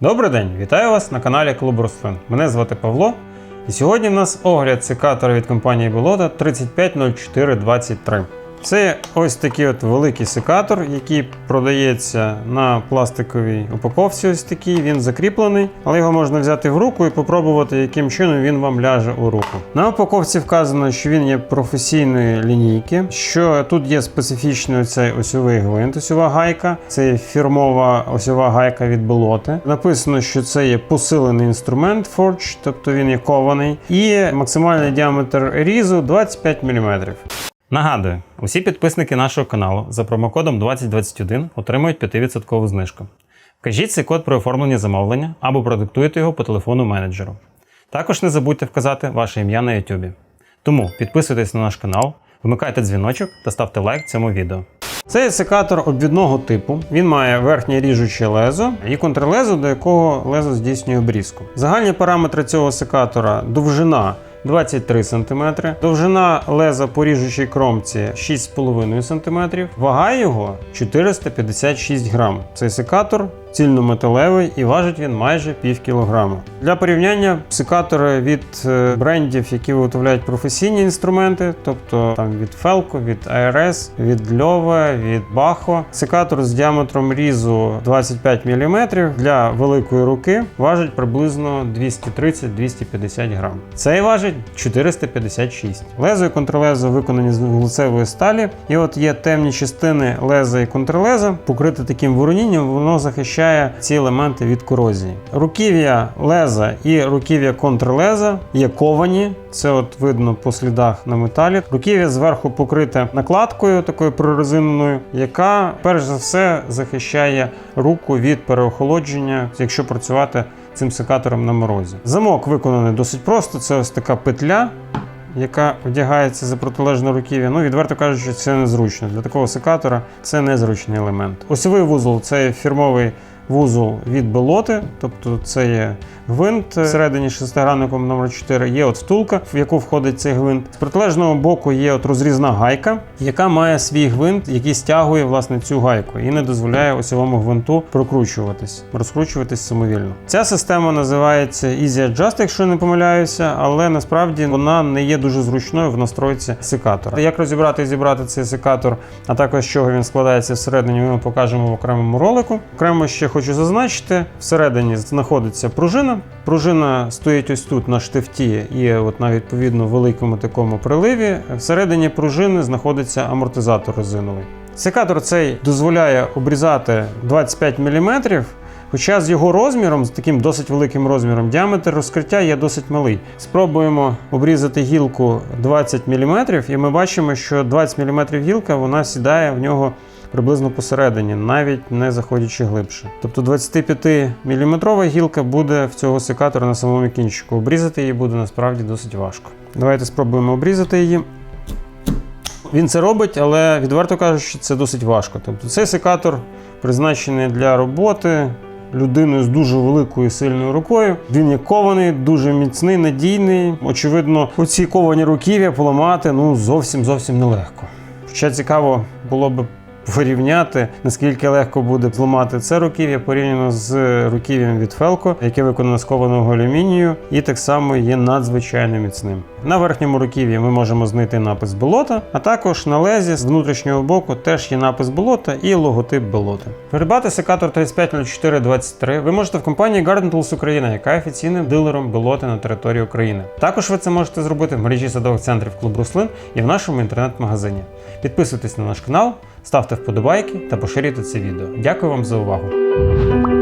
Добрий день, вітаю вас на каналі Клуб Рослин. Мене звати Павло. І сьогодні в нас огляд секатора від компанії Белота 350423. Це ось такий от великий секатор, який продається на пластиковій упаковці. Ось такий. Він закріплений, але його можна взяти в руку і попробувати, яким чином він вам ляже у руку. На упаковці вказано, що він є професійної лінійки, що тут є специфічний цей осьовий гвинт, осьова гайка. Це фірмова осьова гайка від болоти. Написано, що це є посилений інструмент Forge, тобто він є кований, і максимальний діаметр різу 25 мм. Нагадую, усі підписники нашого каналу за промокодом 2021 отримують 5% знижку. Вкажіть цей код при оформленні замовлення або продиктуйте його по телефону менеджеру. Також не забудьте вказати ваше ім'я на YouTube. Тому підписуйтесь на наш канал, вмикайте дзвіночок та ставте лайк цьому відео. Це є секатор обвідного типу. Він має верхнє ріжуче лезо і контрлезо, до якого лезо здійснює обрізку. Загальні параметри цього секатора довжина 23 см, довжина леза по ріжучій кромці 6,5 см, вага його 456 грам. Цей секатор цільнометалевий і важить він майже пів кілограма. Для порівняння секатори від е, брендів, які виготовляють професійні інструменти, тобто там від Felco, від ARS, від Lьова, від Bacho. Секатор з діаметром різу 25 мм для великої руки важить приблизно 230-250 грам. Цей важить 456. Лезо і контрлезо виконані з вуглецевої сталі, і от є темні частини леза і контрлеза, покрите таким воронінням, воно захищає ці елементи від корозії. Руків'я леза і руків'я контрлеза є ковані. Це от видно по слідах на металі. Руків'я зверху покрите накладкою такою прорезиненою, яка перш за все захищає руку від переохолодження, якщо працювати цим секатором на морозі. Замок виконаний досить просто. Це ось така петля. Яка одягається за протилежне руків'я. Ну, відверто кажучи, це незручно. Для такого секатора це незручний елемент. Осьовий вузол це фірмовий вузол від белоти, тобто це є гвинт всередині шестигранником номер 4 є от втулка, в яку входить цей гвинт. З протилежного боку є от розрізна гайка, яка має свій гвинт, який стягує власне цю гайку і не дозволяє осьовому гвинту прокручуватись, розкручуватись самовільно. Ця система називається Easy Adjust, якщо не помиляюся, але насправді вона не є дуже зручною в настройці секатора. Як розібрати і зібрати цей секатор, а також з чого він складається всередині, ми покажемо в окремому ролику. Окремо ще хочу зазначити: всередині знаходиться пружина. Пружина стоїть ось тут на штифті і от на відповідно великому такому приливі. Всередині пружини знаходиться амортизатор резиновий. Секатор цей дозволяє обрізати 25 мм. Хоча з його розміром, з таким досить великим розміром, діаметр розкриття є досить малий. Спробуємо обрізати гілку 20 мм, і ми бачимо, що 20 мм гілка вона сідає в нього приблизно посередині, навіть не заходячи глибше. Тобто 25-мм гілка буде в цього секатора на самому кінчику. Обрізати її буде насправді досить важко. Давайте спробуємо обрізати її. Він це робить, але відверто кажучи, це досить важко. Тобто цей секатор призначений для роботи людиною з дуже великою і сильною рукою. Він є кований, дуже міцний, надійний. Очевидно, оці ковані руків'я поламати ну зовсім зовсім нелегко. Хоча цікаво було б порівняти, наскільки легко буде зламати це руків'я порівняно з руків'ям від Felco, яке виконано з кованого алюмінію, і так само є надзвичайно міцним. На верхньому руків'ї ми можемо знайти напис болота, а також на лезі з внутрішнього боку теж є напис болота і логотип болота. Придбати секатор 350423 ви можете в компанії Garden Tools Україна, яка офіційним дилером болоти на території України. Також ви це можете зробити в мережі садових центрів клуб Руслин і в нашому інтернет-магазині. Підписуйтесь на наш канал, ставте вподобайки та поширюйте це відео. Дякую вам за увагу!